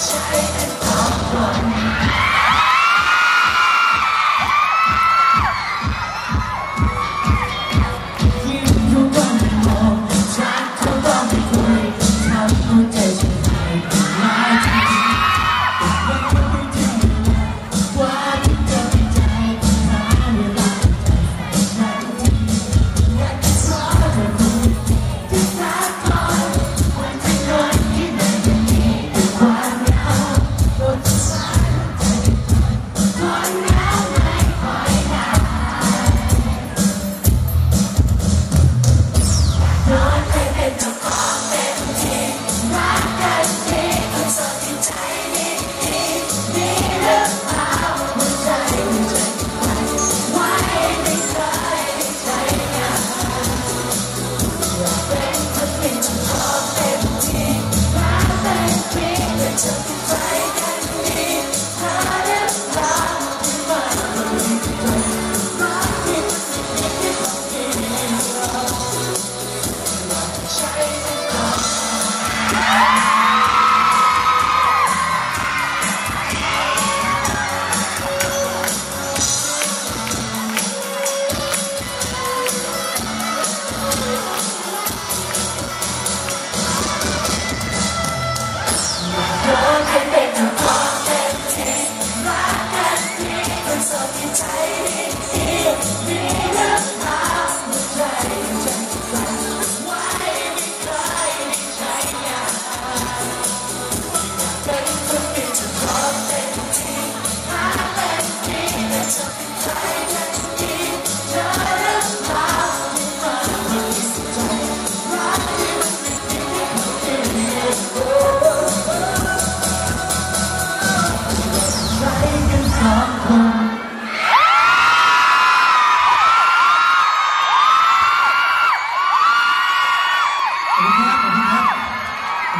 try and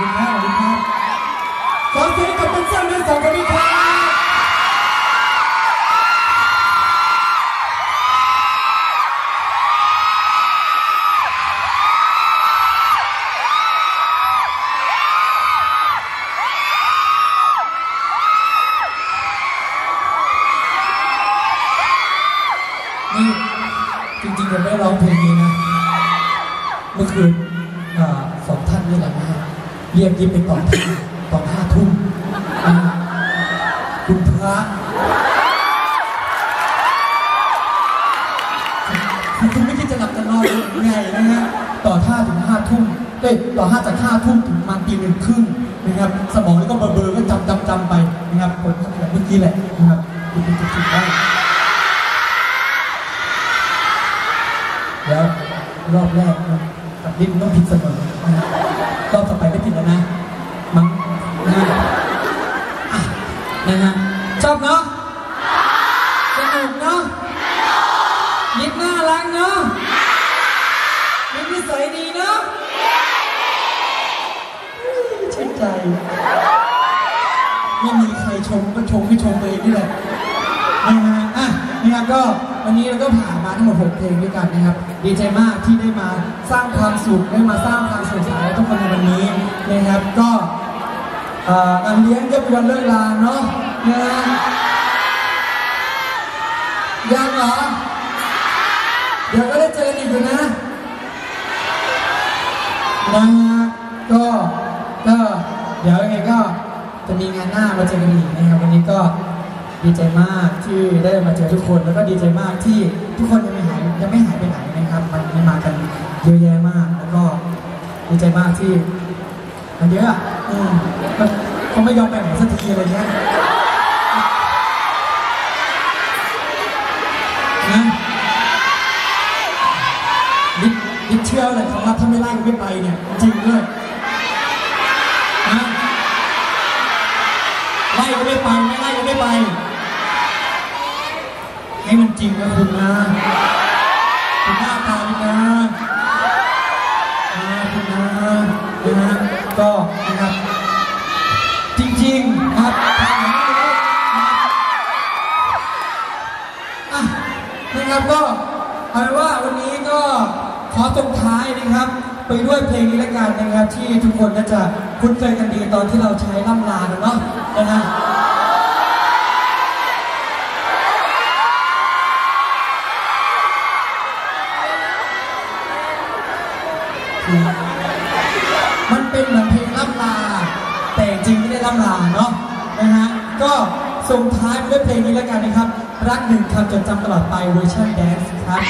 ขอบคุณครับขอเสียงกับเป็นเสื้อมือสองคนนี้ครับนี่จริงๆผมไม่ได้ร้องเพลงนี้นะ เมื่อคืนสองท่านนี่แหละนะฮะ เรียกยิ้มไปตอนท่าตอนห้าทุ่มคุณพระคุณไม่คิดจะหลับจะนอนหรือไงนะฮะต่อท่าถึงห้าทุ่มเอ้ยต่อห้าจากห้าทุ่มถึงมาตีหนึ่งครึ่งนะครับสมองนี่ก็เบลอๆก็จำจำจำไปนะครับคนเมื่อกี้แหละนะครับคุณจะคิดได้แล้วรอบแรกกับลิ้นต้องผิดเสมอรอบต่อไป ไม่ผิดแล้วนะมั้งนะนะฮะชอบเนาะสนุกเนาะยิ้มน่ารักเนาะยิ้มนิสัยดีเนาะชื่นใจไม่มีใครชมก็ชมไม่ชมตัวเองนี่แหละนะฮะอะนะครับก็ วันนี้เราก็ผ่านมาทั้งหมด6เพลงด้วยกันนะครับ ดีใจมากที่ได้มาสร้างความสุขได้มาสร้างความสนุกสนานให้ทุกคนในวันนี้นะครับก็เอ่องานเลี้ยงก็เป็นวันเลิกลาเนาะนะฮะยังเหรอเดี๋ยวก็ได้เจอกันอีกอยู่นะนะฮะก็ก็เดี๋ยวยังไงก็จะมีงานหน้ามาเจอกันอีกนะครับวันนี้ก็ ดีใจมากที่ได้มาเจอทุกคน แล้วก็ดีใจมากที่ทุกคนยังไม่หายยังไม่หายไปไหนนะครับมันมีมากันเยอะแยะมาก แล้วก็ดีใจมากที่มันเยอะอืมมันเขาไม่ยอมไปไหนสักทีอะไรเงี้ยนะนิดนิดเชื่อเลยของเราถ้าไม่ไล่ก็ไม่ไปเนี่ยจริงด้วยนะไล่ก็ไม่ไปไม่ไล่ก็ไม่ไป ให้มัน จริงนะคุณนะคุณหน้าตาดีนะนะคุณนะนะฮะก็นะครับจริงๆครับทำอย่างนี้เลยนะครับอะนะครับก็เอาเป็นว่าวันนี้ก็ขอตรงท้ายนะครับ ไปด้วยเพลงนี้ละกันนะครับ ที่ทุกคนน่าจะคุ้นเคยกันดีตอนที่เราใช้ล่ำลาเนาะนะฮะ ส่งท้ายด้วยเพลงนี้แล้วกันนะครับ รักหนึ่งคำจดจำตลอดไปเวอร์ชันแดนซ์ครับ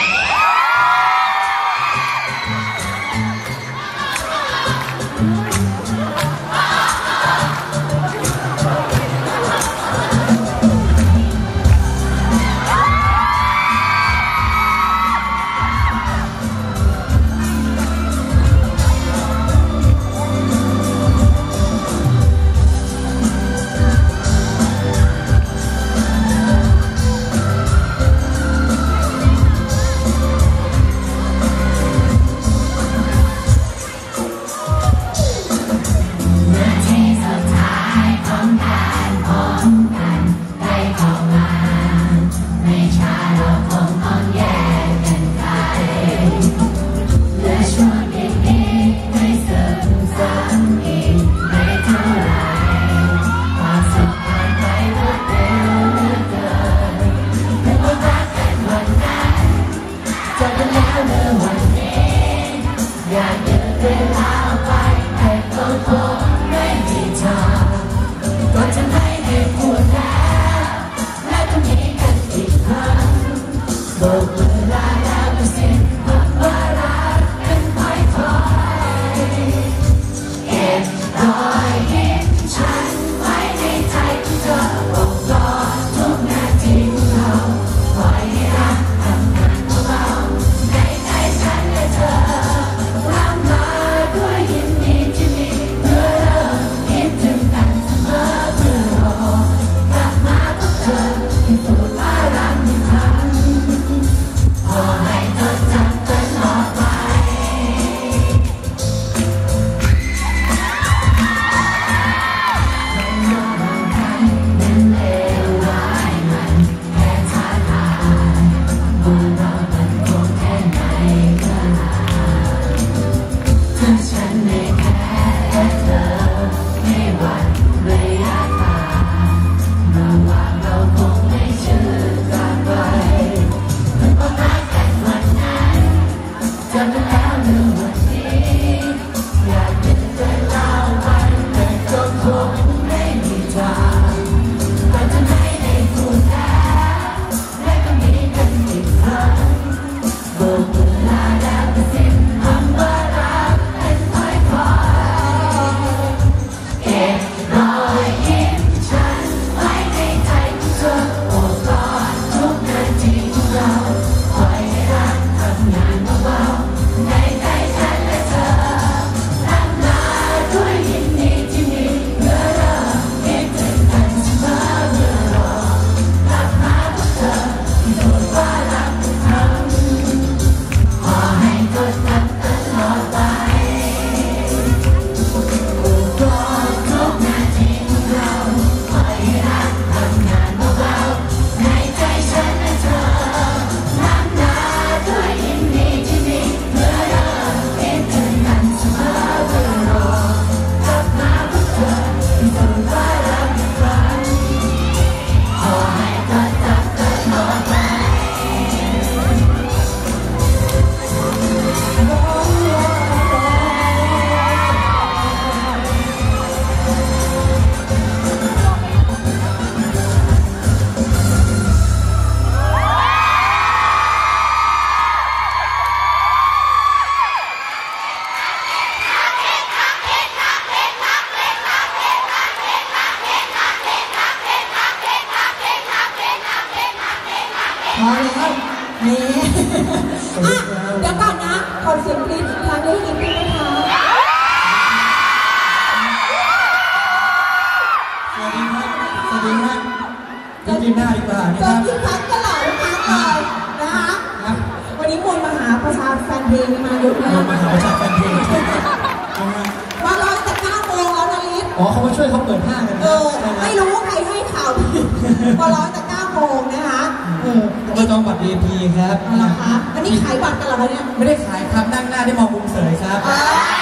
ไปจองบัตร VIP ครับเอาละคะอันนี้ขายบัตรกันเหรอคะเนี่ย ไม่ได้ขายครับนั่งหน้าได้มองมุมเสยครับอ่า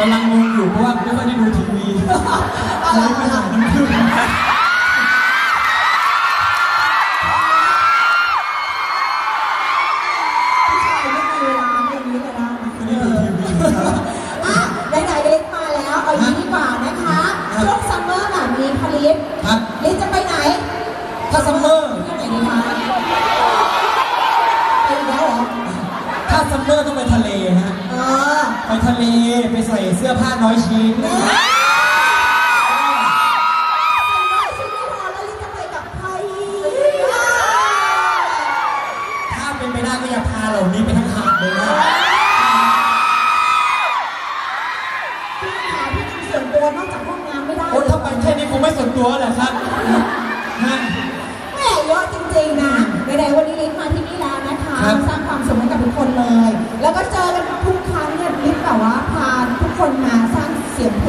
กำลังงงอยู่เพราะว่าไม่ค่อยได้ดูทีวีเลยไปหาน้ำผึ้งนะผู้ชายไม่มีเวลาเรื่องนี้เลยนะไม่ได้ดูทีวีครับอะไหนๆเล็กมาแล้ว เอาอย่างนี้ดีกว่านะคะครับช่วงซัมเมอร์แบบนี้พลิสครับลิสจะไปไหนถ้าซัมเมอร์ที่ไหนดีคะไปอีกแล้วเหรอถ้าซัมเมอร์ต้องไปทะเลฮะเออ ไปทะเลไปใส่เสื้อผ้าน้อยชิ้น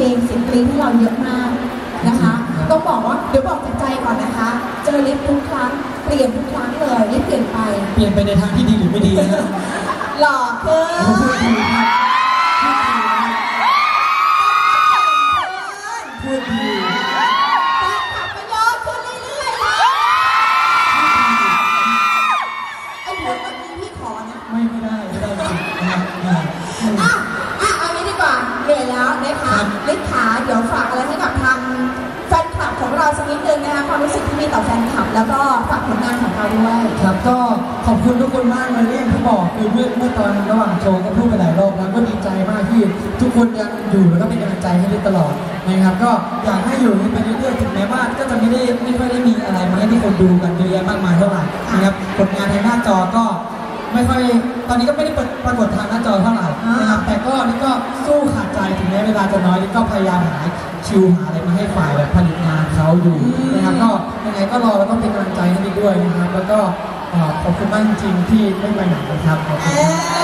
างเสียงเพลงเสียงกรี๊ดให้เราเยอะมากนะคะต้องบอกว่าเดี๋ยวบอกจากใจก่อนนะคะ เจอลิสทุกครั้งเปลี่ยนทุกครั้งเลยลิสเปลี่ยนไปเปลี่ยนไปในทางที่ดีหรือไม่ดีนะฮะหล่อขึ้นผมพูดดีครับพูดดี มีต่อแฟนคลับ แล้วก็ฝากผลงานของเราด้วย ครับก็ขอบคุณทุกคนมากเลยที่อย่างที่บอกคือเมื่อเมื่อตอนระหว่างโชว์ก็พูดไปหลายรอบแล้วก็ดีใจมากที่ทุกคนยังอยู่แล้วก็เป็นกำลังใจให้ลิศตลอดนะครับ ก็อยากให้อยู่ไปเรื่อยๆถึงแม้ว่าก็จะไม่ได้ไม่ค่อยได้มีอะไรมาให้ที่คนดูกันเยอะแยะมากมายเท่าไหร่นะครับผลงานทางหน้าจอก็ไม่ค่อยตอนนี้ก็ไม่ได้ปรากฏทางหน้าจอเท่าไหร่นะครับแต่ก็นี่ก็สู้ขาดใจถึงแม้เวลาจะน้อยนี่ก็พยายามหา คิวหาอะไรมาให้ฝ่ายแบบผลิตงานเขาอยู่นะครับก็ยังไงก็รอแล้วก็เป็นกำลังใจให้นิดด้วยนะครับ แล้วก็เอ่อขอบคุณมากจริงๆที่ไม่ไปไหนนะครับขอบเอคุณครับอ